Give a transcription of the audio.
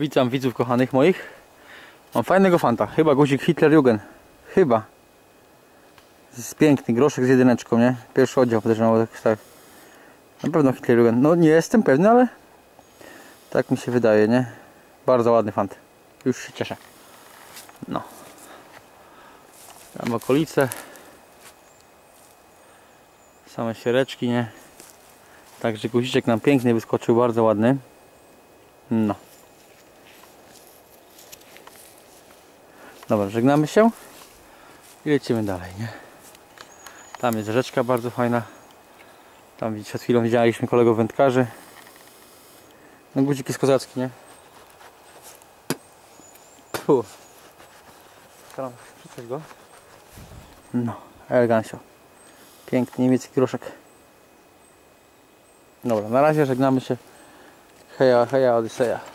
Witam widzów kochanych moich. Mam fajnego fanta. Chyba guzik Hitlerjugend. Chyba. Jest piękny groszek z jedyneczką, nie? Pierwszy oddział podejrzewam, tak. Na pewno Hitlerjugend. No nie jestem pewny, ale tak mi się wydaje, nie? Bardzo ładny fant. Już się cieszę. No. Tam okolice. Same siereczki, nie? Także guziczek nam pięknie wyskoczył, bardzo ładny. No. Dobra, żegnamy się i lecimy dalej, nie? Tam jest rzeczka bardzo fajna. Tam przed chwilą widzieliśmy kolegów wędkarzy. No guzik jest kozacki, nie? Fu. Staram się go. No, elegancio. Piękny niemiecki groszek. Dobra, na razie żegnamy się. Heja, heja, Odyseja.